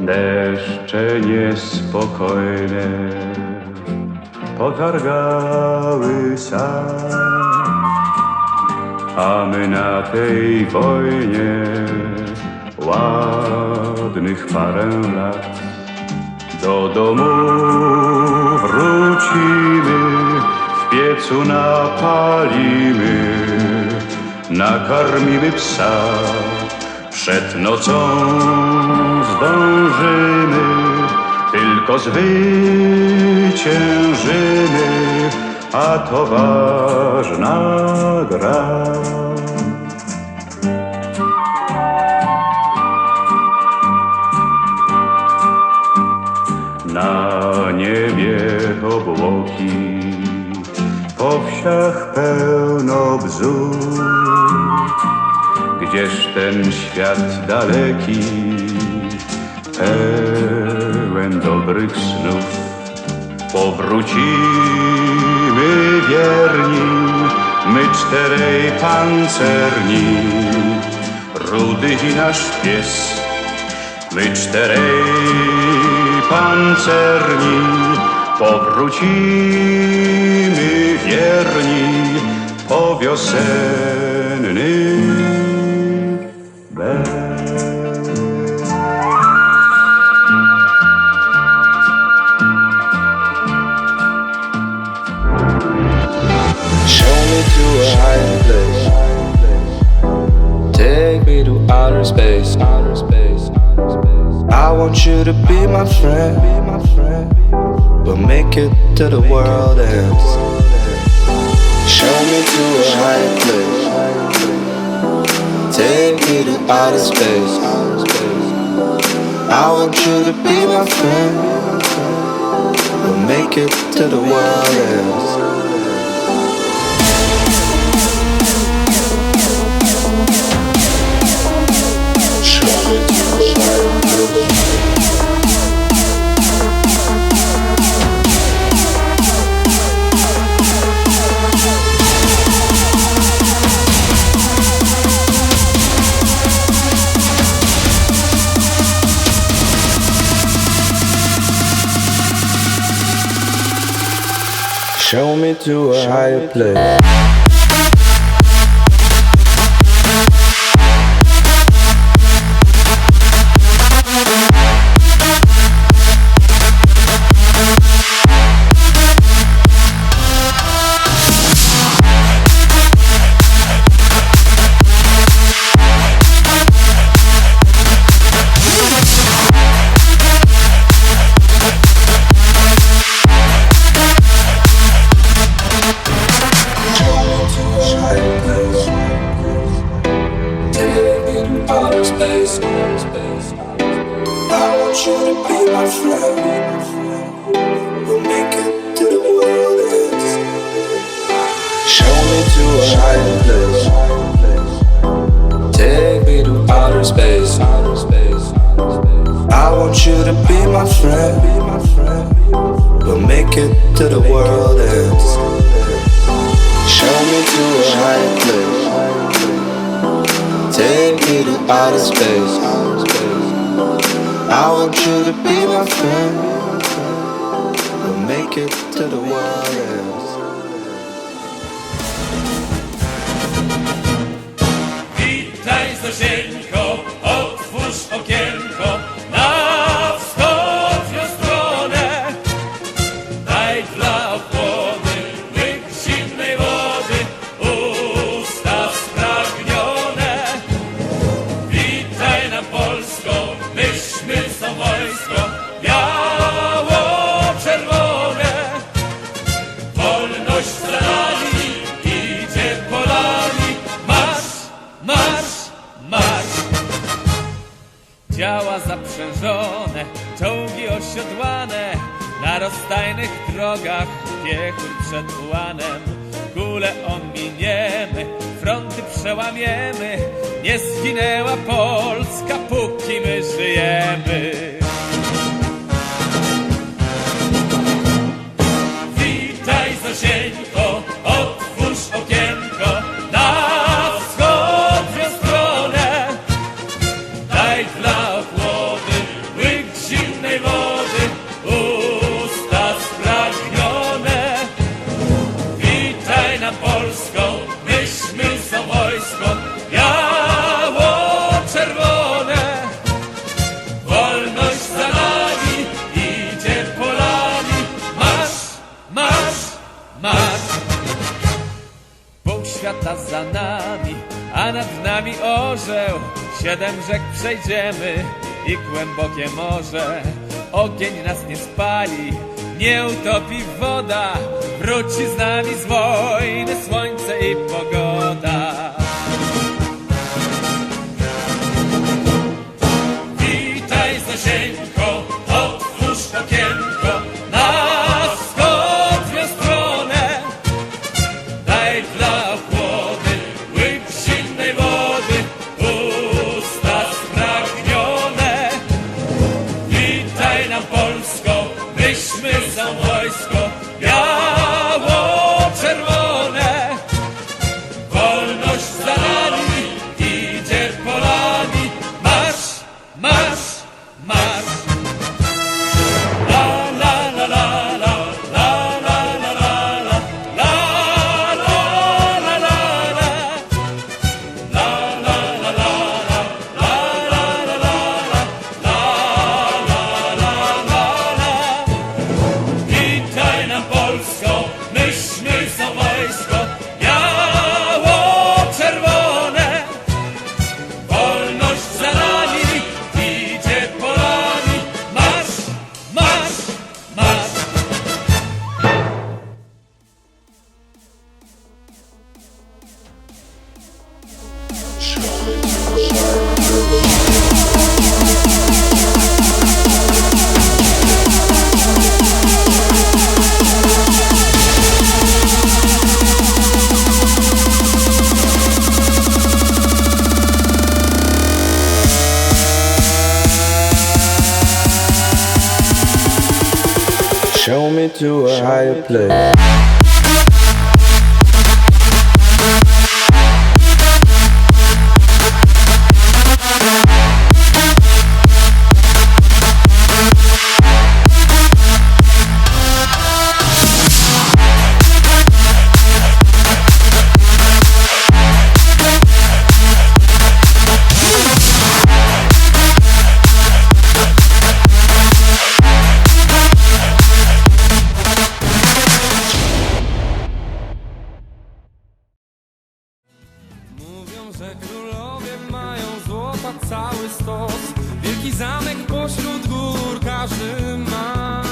Deszcze niespokojne potargały sad, a my na tej wojnie ładnych parę lat. Do domu wrócimy, w piecu napalimy, nakarmimy psa. Przed nocą zdążymy, tylko zwyciężymy, a to ważna gra. Na niebie obłoki, po wsiach pełno bzów. Gdzież ten świat daleki, pełen dobrych snów. Powrócimy wierni, my czterej pancerni, rudy i nasz pies. My czterej pancerni powrócimy wierni po wiosenny to the world ends. Show me to a higher place. Take me to outer space. I want you to be my friend. We'll make it to the world ends. Show me to a higher place. To a higher place. Take me to outer space. I want you to be my friend. We'll make it to the world ends. Show me to a higher place. Take me to outer space. I want you to be my friend. We'll make it to the world ends. the see. Czołgi osiodłane, na rozstajnych drogach piechur przed ułanem. Kule ominiemy, fronty przełamiemy, nie zginęła Polska, póki my żyjemy. siedem rzek przejdziemy i głębokie morze. Ogień nas nie spali, nie utopi woda, wróci z nami z wojny słońce i pogoda. Show me to a higher place. cały stos. Wielki zamek pośród gór każdy ma.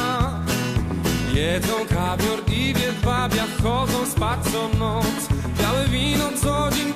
Jedzą kawior i wiedwabia, chodzą spać co noc. Białe wino co dzień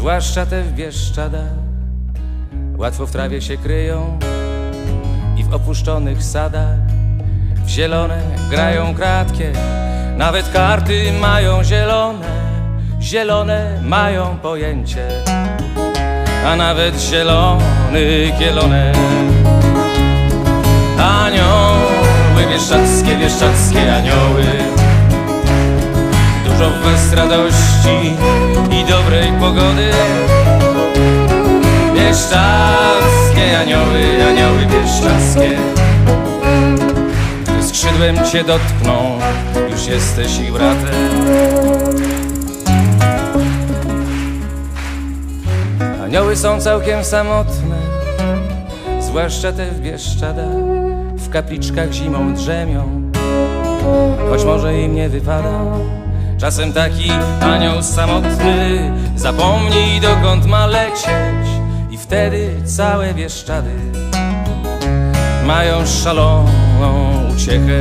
Zwłaszcza te w Bieszczadach Łatwo w trawie się kryją I w opuszczonych sadach W zielone grają kratkie. Nawet karty mają zielone Zielone mają pojęcie A nawet zielony kielonek. Anioły bieszczackie, bieszczackie anioły Dużo w was radości i dobrej pogody. Bieszczackie anioły, anioły bieszczackie Gdy skrzydłem cię dotkną, już jesteś ich bratem. Anioły są całkiem samotne, zwłaszcza te w Bieszczadach W kapliczkach zimą drzemią, choć może im nie wypada Czasem taki anioł samotny zapomni dokąd ma lecieć. I wtedy całe Bieszczady mają szaloną uciechę.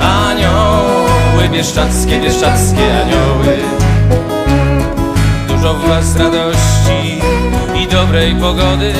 Anioły bieszczackie, bieszczackie anioły. Dużo w was radości i dobrej pogody